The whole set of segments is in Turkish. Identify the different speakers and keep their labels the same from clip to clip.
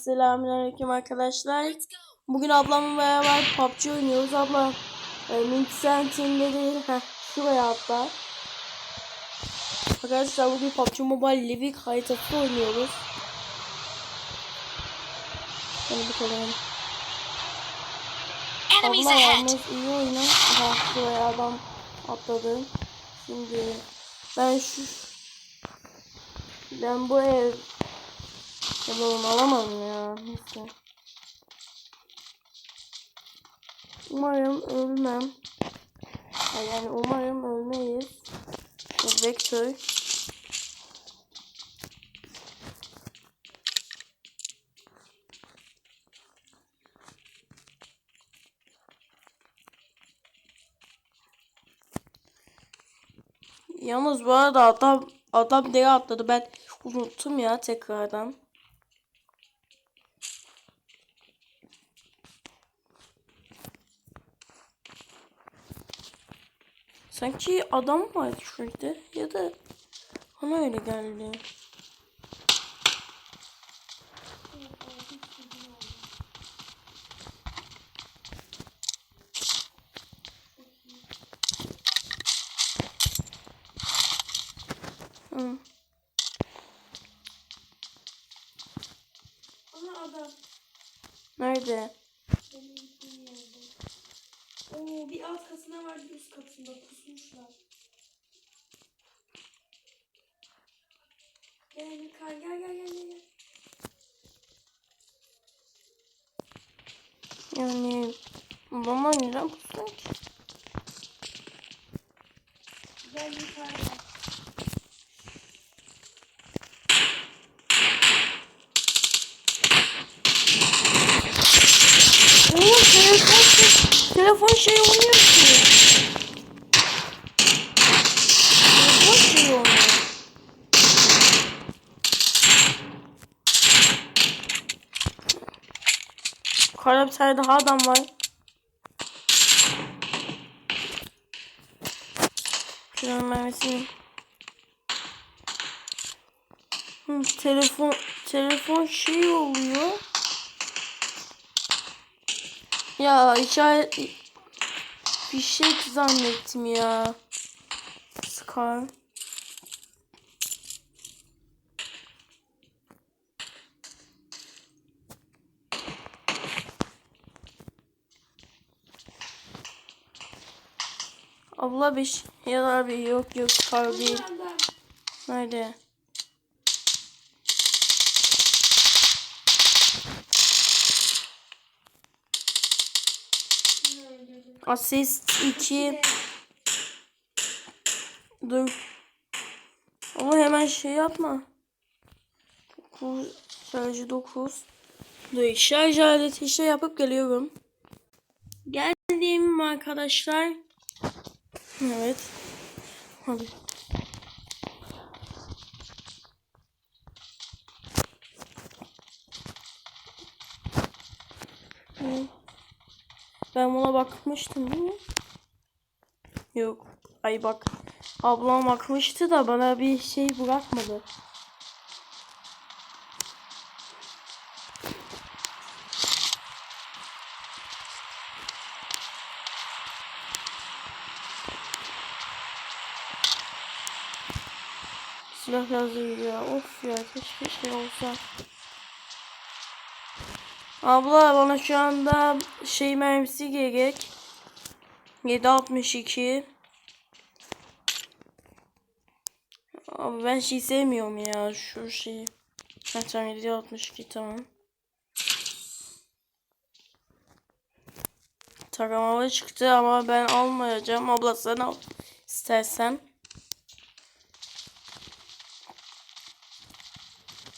Speaker 1: Selamünaleyküm arkadaşlar. Bugün ablamla beraber PUBG oynuyoruz. Abla e, Mintsent'inde değil. Heh, şuraya atla. Arkadaşlar bugün PUBG Mobile Livik haritası oynuyoruz. Hadi bakalım. Abla yalnız iyi oyna. Aha şuraya adam atladı. Şimdi ben şu ben bu ev ya onu alamam ya. Neyse. Umarım ölmem. Yani umarım ölmeyiz. Vektör. Yalnız bu arada adam adam nereye atladı ben unuttum ya tekrardan. Sanki adam var şurada ya da bana öyle geldi. Hı.
Speaker 2: Ana adam.
Speaker 1: Nerede?
Speaker 2: Oo bir alt katına var bir üst katında pusmuşlar. Gel Mikael gel gel gel gel.
Speaker 1: Yani bana neden pusun ki?
Speaker 2: Gel Mikael gel.
Speaker 1: Oğlum telefon şey, telefon şey oynuyor ki. Telefon şey oynuyor. Yukarıda bir tane daha adam var. Şuranın mermisini. Telefon telefon şey oluyor. Ya işaret fişek zannettim ya. Scar. Abla bir şey ya da abi yok yok Scar değil. Nerede? Asist 2. Dur. Ama hemen şey yapma. 9 şarjı 9. Dur şarj aleti şey yapıp geliyorum. Geldim arkadaşlar. Evet. Hadi. Hı. Ben buna bakmıştım değil mi? Yok. Ay bak. Ablam bakmıştı da bana bir şey bırakmadı. Silah lazım ya. Of ya keşke şey olsa. Abla bana şu anda şey mermisi gerek. 762. Abi ben şey sevmiyorum ya şu şeyi. Ha tamam 762 tamam. Taramalı çıktı ama ben almayacağım. Abla sen al istersen.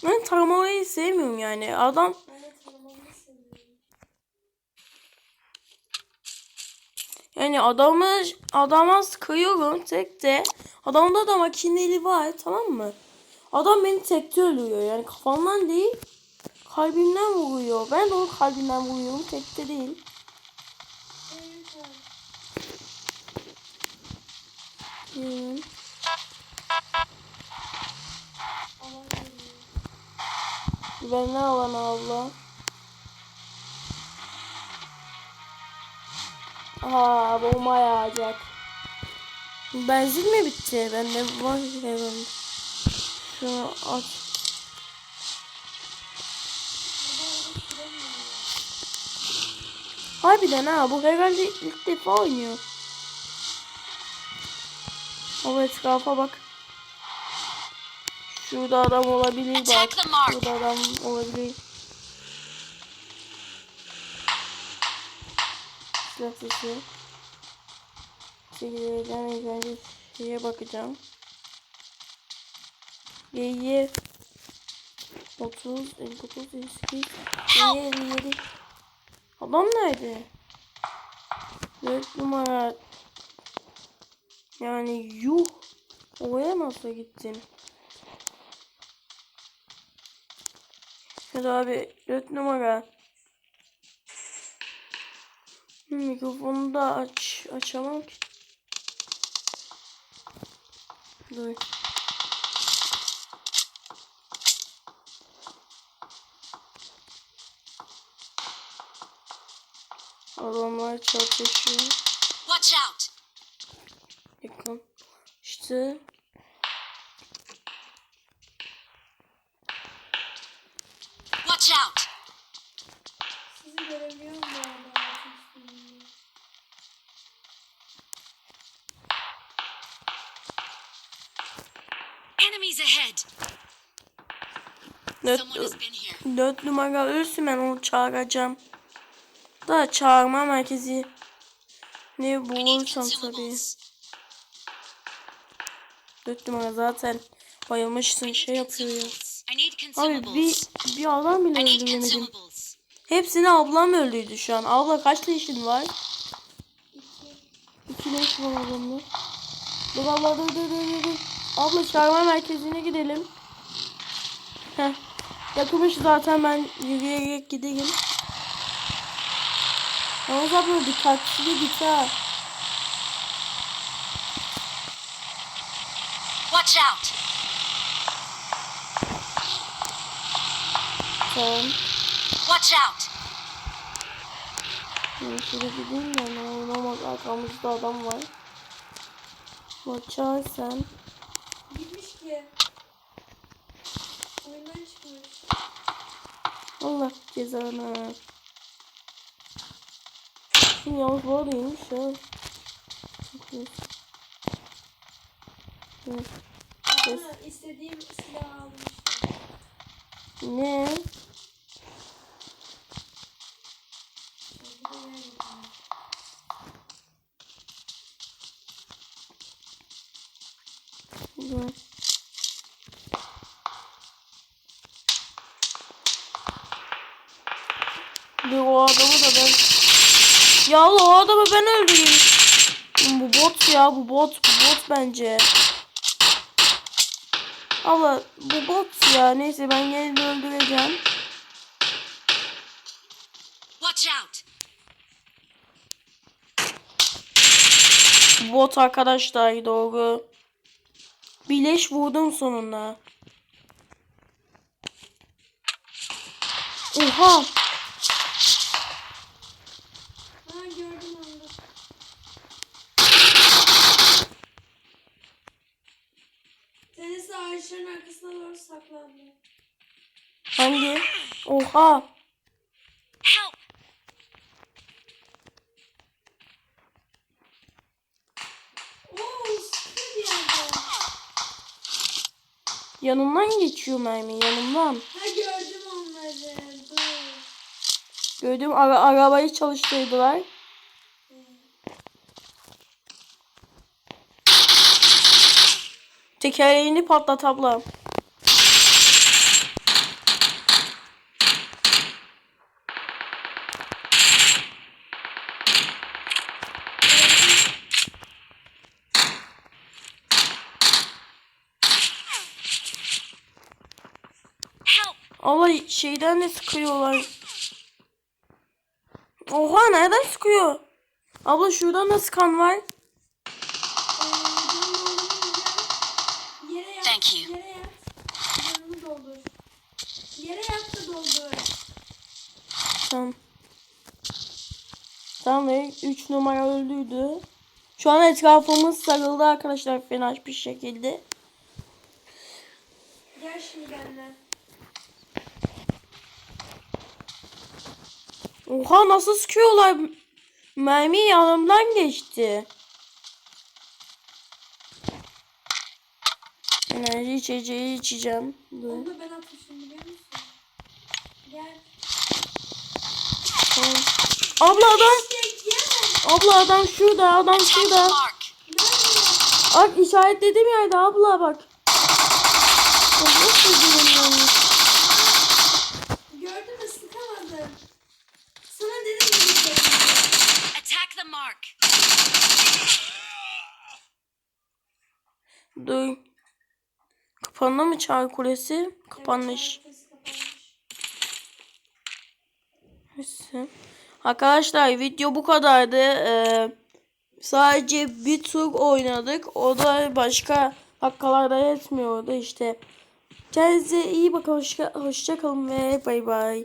Speaker 1: Ben taramalıyı sevmiyorum yani. Adam
Speaker 2: Ben de tanımamı seviyorum.
Speaker 1: Yani adamı adama sıkıyorum tekte. Adamda da makineli var tamam mı? Adam beni tekte ölüyor yani kafamdan değil kalbimden vuruyor. Ben de onu kalbimden vuruyorum tekte değil. Hmm.
Speaker 2: Geliyor.
Speaker 1: Güvenli alan abla. Aa bomba yağacak. Benzin mi bitti? Bende var herhalde. Şunu aç. Harbiden ha bu herhalde ilk defa oynuyor. Ama etrafa bak. Şurada adam olabilir bak. Şurada adam olabilir. Silah sesi. Sevgilerden ilk önce şeye bakacağım. Y'ye 30, 59, 58, Y'ye 57. Adam nerede? 4 numara. Yani yuh. Oraya nasıl gittim? Hadi abi 4 numara. Mikrofonu da aç açamam ki. Dur. Adamlar çarpışıyor.
Speaker 3: Watch out!
Speaker 1: Yakın. İşte
Speaker 3: Watch out!
Speaker 2: Sizi görebiliyor mu
Speaker 3: Enemies ahead!
Speaker 1: dört, dört numara ölsün ben onu çağıracağım. Da çağırma merkezi. Ne bulursam tabii. Dört numara zaten bayılmışsın şey yapıyor ya. Abi bir, bir adam bile
Speaker 3: consumables.
Speaker 1: Hepsini ablam öldürdü şu an. Abla kaç yaşın var?
Speaker 2: İki.
Speaker 1: İki yaş var ablamda. Dur abla dur dur dur dur. Abla çağırma merkezine gidelim. Heh. Yakınmış zaten ben yürüyerek gideyim. Yalnız abla dikkatli git ha.
Speaker 3: Watch out!
Speaker 1: Tamam.
Speaker 3: Watch out!
Speaker 1: Şimdi şöyle gideyim de ne bak arkamızda adam var. Bakar sen.
Speaker 2: Ki. Oyundan çıkmış.
Speaker 1: Allah cezanı. Şimdi yalnız bu arada iyiymiş ya. Çok iyi. Hı.
Speaker 2: Aa, istediğim silahı aldım işte.
Speaker 1: Ne?
Speaker 2: Şimdi
Speaker 1: Bir o adamı da ben... Ya Allah, o adamı ben öldüreyim. Bu bot ya bu bot bu bot bence. Allah bu bot ya neyse ben yine de öldüreceğim.
Speaker 3: Watch out!
Speaker 1: Bot arkadaşlar doğru. Bileş vurdum sonunda. Oha.
Speaker 2: Ha gördüm onu. da. Tenisi ağaçların arkasına doğru saklandı.
Speaker 1: Hangi? Oha.
Speaker 3: Help!
Speaker 1: Yanımdan geçiyor mermi yanımdan.
Speaker 2: Ha gördüm onları. Dur.
Speaker 1: Gördüğüm ara arabayı çalıştırdılar. Tekerleğini patlat abla. Allah şeyden de sıkıyorlar. Oha nereden sıkıyor? Abla şuradan da sıkan var.
Speaker 3: Thank you.
Speaker 2: Yere yat. Canını doldur. Yere yattı doldur.
Speaker 1: Tamam. Tamam ve 3 numara öldüydü. Şu an etrafımız sarıldı arkadaşlar fena bir şekilde.
Speaker 2: Gel şimdi benimle.
Speaker 1: Oha nasıl sıkıyorlar? Mermi yanımdan geçti. Enerji içeceği içeceğim.
Speaker 2: Onu da ben atmışım biliyor musun? Gel.
Speaker 1: Tamam. Abla adam. Abla adam şurada. Adam şurada. Bak işaretlediğim yerde abla bak. Ya Nasıl görünüyor?
Speaker 2: Gördün mü sıkamadım. Sana dedim mi bir şey?
Speaker 3: Attack the mark.
Speaker 1: Dur. Kapandı mı çağrı kulesi?
Speaker 2: Kapanmış.
Speaker 1: Neyse. Arkadaşlar video bu kadardı. Ee, sadece bir tur oynadık. O da başka dakikalarda yetmiyordu işte. Kendinize iyi bakın. Hoşça, hoşça kalın ve bay bay.